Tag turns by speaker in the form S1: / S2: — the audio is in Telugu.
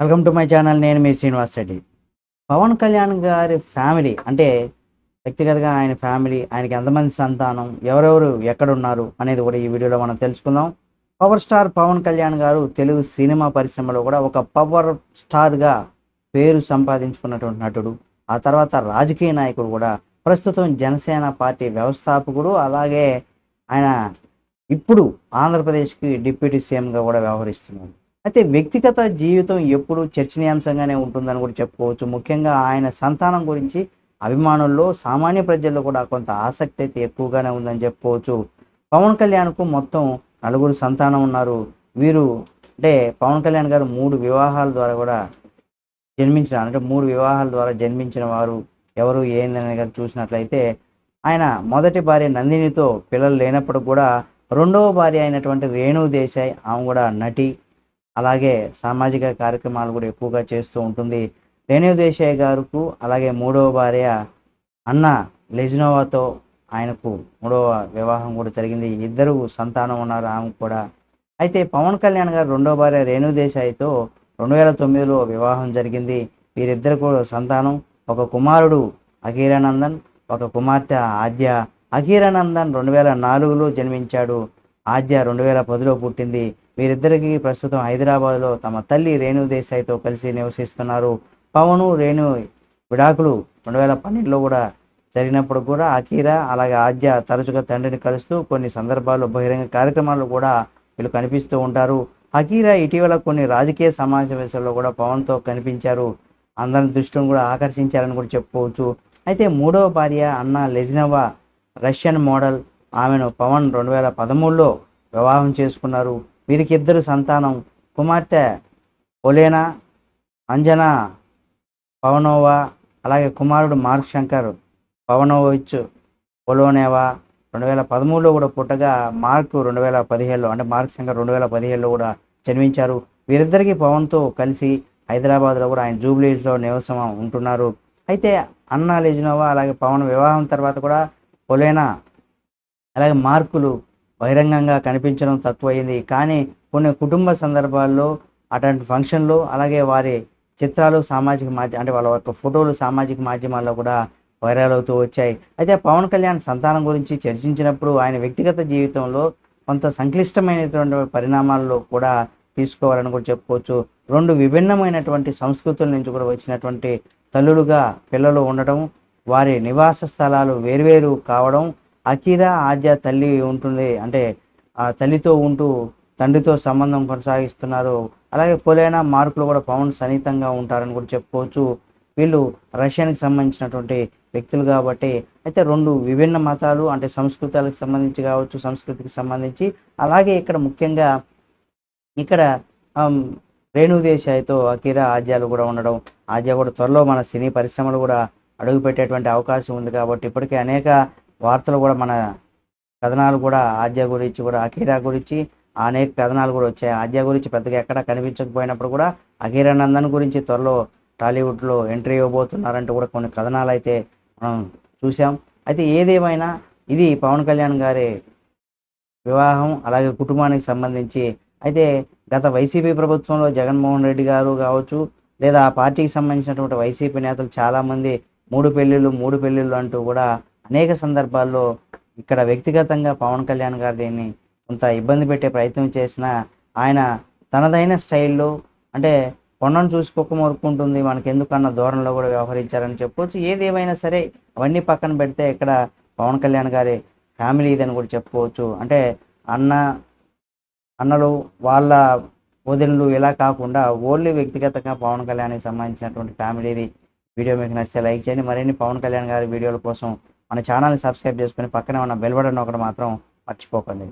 S1: వెల్కమ్ టు మై ఛానల్ నేను మీ శ్రీనివాస్ రెడ్డి. పవన్ కళ్యాణ్ గారి ఫ్యామిలీ అంటే వ్యక్తిగతంగా ఆయన ఫ్యామిలీ ఆయనకి ఎంతమంది సంతానం ఎవరెవరు ఎక్కడున్నారు అనేది కూడా ఈ వీడియోలో మనం తెలుసుకుందాం. పవర్ స్టార్ పవన్ కళ్యాణ్ గారు తెలుగు సినిమా పరిశ్రమలో కూడా ఒక పవర్ స్టార్గా పేరు సంపాదించుకున్నటువంటి నటుడు. ఆ తర్వాత రాజకీయ నాయకుడు కూడా. ప్రస్తుతం జనసేన పార్టీ వ్యవస్థాపకుడు అలాగే ఆయన ఇప్పుడు ఆంధ్రప్రదేశ్కి డిప్యూటీ సీఎంగా కూడా వ్యవహరిస్తున్నారు అయితే వ్యక్తిగత జీవితం ఎప్పుడు చర్చనీయాంశంగానే ఉంటుందని కూడా చెప్పుకోవచ్చు. ముఖ్యంగా ఆయన సంతానం గురించి అభిమానుల్లో సామాన్య ప్రజల్లో కూడా కొంత ఆసక్తి అయితే ఎక్కువగానే ఉందని చెప్పుకోవచ్చు. పవన్ కళ్యాణ్కు మొత్తం నలుగురు సంతానం ఉన్నారు. వీరు అంటే పవన్ కళ్యాణ్ గారు మూడు వివాహాల ద్వారా కూడా జన్మించిన అంటే మూడు వివాహాల ద్వారా జన్మించిన వారు ఎవరు ఏందని కానీ చూసినట్లయితే ఆయన మొదటి భార్య నందినితో పిల్లలు లేనప్పుడు కూడా రెండవ భార్య అయినటువంటి రేణు దేశాయ్ ఆమె కూడా నటి. అలాగే సామాజిక కార్యక్రమాలు కూడా ఎక్కువగా చేస్తూ ఉంటుంది. రేణు దేశాయ్ గారుకు అలాగే మూడవ భార్య అన్న లెజినోవాతో ఆయనకు మూడవ వివాహం కూడా జరిగింది. ఇద్దరు సంతానం ఉన్నారు ఆమె కూడా. అయితే పవన్ కళ్యాణ్ గారు రెండవ భార్య రేణు దేశాయ్తో రెండు వేల తొమ్మిదిలో వివాహం జరిగింది. వీరిద్దరు కూడా సంతానం. ఒక కుమారుడు అఖీరానందన్ ఒక కుమార్తె ఆద్య. అఖీరానందన్ రెండు వేల నాలుగులో జన్మించాడు. ఆద్య రెండు వేల పదిలో పుట్టింది. వీరిద్దరికి ప్రస్తుతం హైదరాబాద్లో తమ తల్లి రేణు దేశాయ్తో కలిసి నివసిస్తున్నారు. పవను రేణు విడాకులు రెండు వేల పన్నెండులో కూడా జరిగినప్పుడు కూడా అఖీరా అలాగే ఆద్య తరచుగా తండ్రిని కలుస్తూ కొన్ని సందర్భాల్లో బహిరంగ కార్యక్రమాల్లో కూడా వీళ్ళు కనిపిస్తూ ఉంటారు. అఖీరా ఇటీవల కొన్ని రాజకీయ సమావేశాల్లో కూడా పవన్తో కనిపించారు. అందరి దృష్టిని కూడా ఆకర్షించారని కూడా చెప్పుకోవచ్చు. అయితే మూడవ భార్య అన్న లెజినవా రష్యన్ మోడల్. ఆమెను పవన్ రెండు వేల పదమూడులో వివాహం చేసుకున్నారు. వీరికి ఇద్దరు సంతానం. కుమార్తె ఒలేనా అంజనా పవనోవా అలాగే కుమారుడు మార్క్ శంకర్ పవనోవిచ్ ఒలోనేవా రెండు వేల పదమూడులో కూడా పుట్టగా మార్క్ రెండు వేల పదిహేడులో అంటే మార్క్ శంకర్ రెండు వేల పదిహేడులో కూడా జన్మించారు. వీరిద్దరికీ పవన్తో కలిసి హైదరాబాద్లో కూడా ఆయన జూబ్లీస్లో నివసం ఉంటున్నారు. అయితే అన్న లెజినోవా అలాగే పవన్ వివాహం తర్వాత కూడా ఒలేనా అలాగే మార్కులు బహిరంగంగా కనిపించడం తక్కువైంది. కానీ కొన్ని కుటుంబ సందర్భాల్లో అటువంటి ఫంక్షన్లు అలాగే వారి చిత్రాలు సామాజిక మాధ్యమ అంటే వాళ్ళ యొక్క ఫోటోలు సామాజిక మాధ్యమాల్లో కూడా వైరల్ అవుతూ వచ్చాయి. అయితే పవన్ కళ్యాణ్ సంతానం గురించి చర్చించినప్పుడు ఆయన వ్యక్తిగత జీవితంలో కొంత సంక్లిష్టమైనటువంటి పరిణామాల్లో కూడా తీసుకోవాలని కూడా చెప్పుకోవచ్చు. రెండు విభిన్నమైనటువంటి సంస్కృతుల నుంచి కూడా వచ్చినటువంటి తల్లులుగా పిల్లలు ఉండటం వారి నివాస స్థలాలు వేర్వేరు కావడం అకీరా ఆద్య తల్లి ఉంటుంది. అంటే ఆ తల్లితో ఉంటూ తండ్రితో సంబంధం కొనసాగిస్తున్నారు. అలాగే పొలైన మార్కులు కూడా పవన్ సన్నిహితంగా ఉంటారని కూడా చెప్పుకోవచ్చు. వీళ్ళు రష్యానికి సంబంధించినటువంటి వ్యక్తులు కాబట్టి అయితే రెండు విభిన్న మతాలు అంటే సంస్కృతాలకు సంబంధించి కావచ్చు సంస్కృతికి సంబంధించి. అలాగే ఇక్కడ ముఖ్యంగా ఇక్కడ రేణుదేశాయ్తో రేణు ఆజ్యాలు అకిరా ఆద్యాలు కూడా ఉండడం ఆద్య కూడా త్వరలో మన సినీ పరిశ్రమలు కూడా అడుగుపెట్టేటువంటి అవకాశం ఉంది కాబట్టి ఇప్పటికే అనేక వార్తలు కూడా మన కథనాలు కూడా ఆద్య గురించి కూడా అఖీరా గురించి అనేక కథనాలు కూడా వచ్చాయి. ఆద్య గురించి పెద్దగా ఎక్కడ కనిపించకపోయినప్పుడు కూడా అఖీరా నందన్ గురించి త్వరలో టాలీవుడ్లో ఎంట్రీ ఇవ్వబోతున్నారంటూ కూడా కొన్ని కథనాలు అయితే మనం చూసాం అయితే ఏదేమైనా ఇది పవన్ కళ్యాణ్ గారి వివాహం అలాగే కుటుంబానికి సంబంధించి అయితే గత వైసీపీ ప్రభుత్వంలో జగన్మోహన్ రెడ్డి గారు కావచ్చు లేదా ఆ పార్టీకి సంబంధించినటువంటి వైసీపీ నేతలు చాలామంది మూడు పెళ్ళిళ్ళు మూడు పెళ్ళిళ్ళు అంటూ కూడా అనేక సందర్భాల్లో ఇక్కడ వ్యక్తిగతంగా పవన్ కళ్యాణ్ గారిని కొంత ఇబ్బంది పెట్టే ప్రయత్నం చేసిన ఆయన తనదైన స్టైల్లో అంటే కొండను చూసుకోక కుక్క మొరుక్కుంటుంది మనకి ఎందుకన్నా ధోరణిలో కూడా వ్యవహరించారని చెప్పొచ్చు. ఏదేమైనా సరే అవన్నీ పక్కన పెడితే ఇక్కడ పవన్ కళ్యాణ్ గారి ఫ్యామిలీ ఇదని కూడా చెప్పుకోవచ్చు. అంటే అన్న అన్నలు వాళ్ళ వదినలు ఇలా కాకుండా ఓన్లీ వ్యక్తిగతంగా పవన్ కళ్యాణ్కి సంబంధించినటువంటి ఫ్యామిలీది వీడియో మీకు నచ్చితే లైక్ చేయండి. మరిన్ని పవన్ కళ్యాణ్ గారి వీడియోల కోసం మన ఛానల్ని సబ్స్క్రైబ్ చేసుకొని పక్కనే ఉన్న బెల్ బటన్ ఒకటి మాత్రం మర్చిపోకండి.